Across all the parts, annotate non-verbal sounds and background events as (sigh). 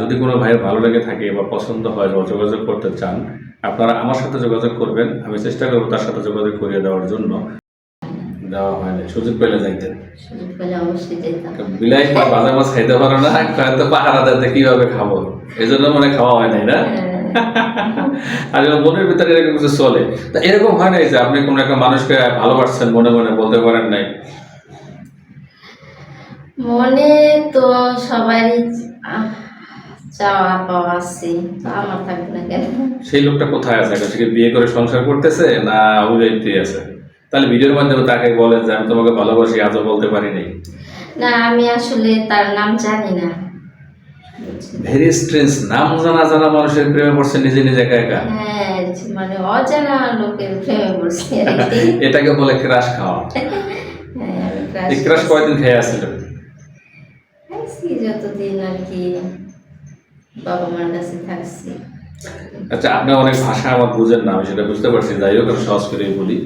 যদি কোনো ভাইয়ের ভালো লেগে থাকে বা পছন্দ হয় বা যোগাযোগ করতে চান আপনারা আমার সাথে যোগাযোগ করবেন। আমি চেষ্টা করব তার সাথে যোগাযোগ করিয়ে দেওয়ার জন্য। দেওয়া হয় না সুযোগ পেলে যাইতেন বিলাই বা বাজার মাছ খাইতে পারো না? হয়তো পাহারা দিতে কীভাবে খাব? এই জন্য মানে খাওয়া হয় নাই না? আর মনের ভিতরে এরকম কিছু চলে? তা এরকম হয় নাই যে আপনি কোনো একটা মানুষকে ভালোবাসছেন মনে মনে বলতে পারেন নাই? মনে তো সবারই আহ, চাওয়া পাওয়া আছে তো আমার থাকবে না কেন। সেই লোকটা কোথায় আছে? এখন সে কি বিয়ে করে সংসার করতেছে না উড়াইতে আছে? তাহলে ভিডিওর মাধ্যমে তাকে বলেন যে আমি তোমাকে ভালোবাসি আজও বলতে পারিনি। না আমি আসলে তার নাম জানি না? ভেরি স্ট্রেঞ্জ নাম জানা জানা মানুষের প্রেমে পড়ছে নিজে নিজে একা একা। হ্যাঁ মানে অজানা লোকের প্রেমে পড়ছি। এটাকে বলে ক্রাশ খাওয়া। (laughs) হ্যাঁ, ক্রাশ কয়দিন খেয়ে আসছিল? যতদিন আর কি। বাবা মার কাছে থাকছি। আচ্ছা আপনি অনেক ভাষা আমার বুঝেন না আমি সেটা বুঝতে পারছি। যাই হোক আমি সহজ করে বলি।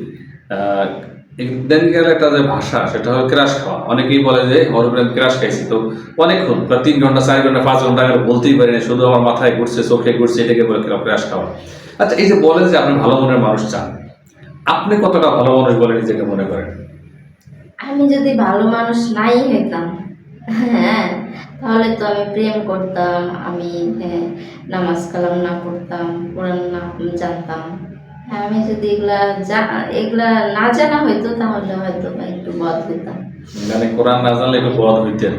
ইদানিংকালে একটা যে ভাষা সেটা হলো ক্রাশ খাওয়া। অনেকেই বলে যে হরপ্রেম ক্রাশ খাইছি। তো অনেকক্ষণ প্রায় তিন ঘণ্টা চার ঘণ্টা পাঁচ ঘণ্টা আমি বলতেই পারি না শুধু আমার মাথায় ঘুরছে চোখে ঘুরছে এটাকে বলে ক্রাশ খাওয়া। আচ্ছা এই যে বলেন যে আপনি ভালো মনের মানুষ চান আপনি কতটা ভালো মানুষ বলে নিজেকে মনে করেন? আমি যদি ভালো মানুষ নাই হইতাম হ্যাঁ তাহলে তো আমি প্রেম করতাম আমি হ্যাঁ, নামাজ কালাম না পড়তাম কোরআন না জানতাম। হ্যাঁ, আমি যদি এগুলা এগুলা না জানা হইতো তাহলে হয়তো একটু বদ হইতাম। মানে কোরআন না জানলে একটু বধ হইতেন।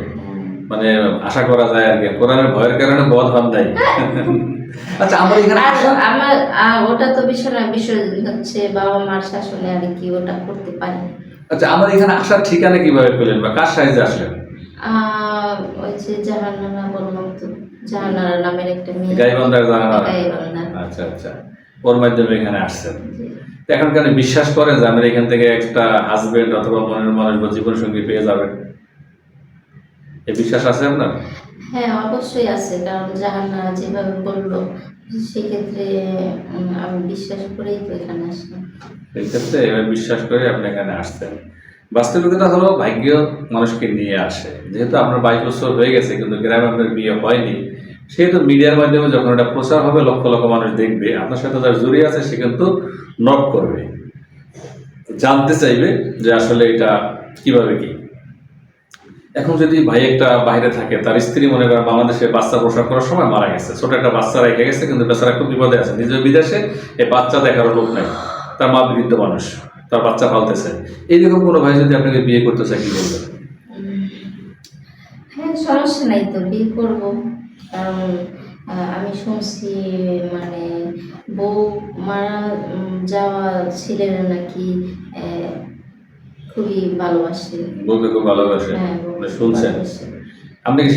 মানে আশা করা যায় আর কি কোরআনের ভয়ের কারণে বধ হন নাই। (laughs) আচ্ছা আমার এখানে আমার ওটা তো বিষয় বিষয় হচ্ছে বাবা মার শাসনে আর কি ওটা করতে পারি। আচ্ছা আমার এখানে আসার ঠিকানা কীভাবে পেলেন বা কার সাহায্যে আসলেন? ওই যে জাহানারা বললাম তো জাহানারা নামের একটা মেয়ে। গাইবান্ধার জাহানারা আচ্ছা আচ্ছা। ওর মাধ্যমে এখানে আসছেন। এখন কেন বিশ্বাস করেন যে আমার এখান থেকে একটা হাজবেন্ড অথবা মনের মানুষ বা জীবন সঙ্গী পেয়ে যাবেন? এই বিশ্বাস আছে আপনার? হ্যাঁ অবশ্যই আছে কারণ জাহানারা যেভাবে বলল সেক্ষেত্রে আমি বিশ্বাস করেই তো এখানে আসলাম। এই ক্ষেত্রে এবার বিশ্বাস করে আপনি এখানে আসছেন। বাস্তবিকতা হলো ভাগ্য মানুষকে নিয়ে আসে। যেহেতু আপনার বাইশ বছর হয়ে গেছে, কিন্তু গ্রামে আপনার বিয়ে হয়নি, সেহেতু মিডিয়ার মাধ্যমে যখন এটা প্রচার হবে, লক্ষ লক্ষ মানুষ দেখবে, আপনার সাথে যারা জড়িয়ে আছে, সে কিন্তু নক করবে। জানতে চাইবে যে আসলে এটা কীভাবে কি। এখন যদি ভাই একটা বাইরে থাকে, তার স্ত্রী মনে করেন বাংলাদেশে বাচ্চা প্রসব করার সময় মারা গেছে, ছোট একটা বাচ্চা রেখে গেছে, কিন্তু বেচারা খুব বিপদে আছে। নিজের বিদেশে এই বাচ্চা দেখার লোক নাই। তার মা বৃদ্ধ মানুষ। তার বাচ্চা পালতেছে। এইরকম কোনো ভাই যদি আপনাকে বিয়ে করতে চায় কি বলবেন? হ্যাঁ সমস্যা নাই তো বিয়ে করব। কারণ আমি শুনছি মানে বউ মারা যাওয়া ছেলেরা নাকি খুবই ভালোবাসে। বউকে খুব ভালোবাসে। হ্যাঁ বউ শুনছেন? আপনি কি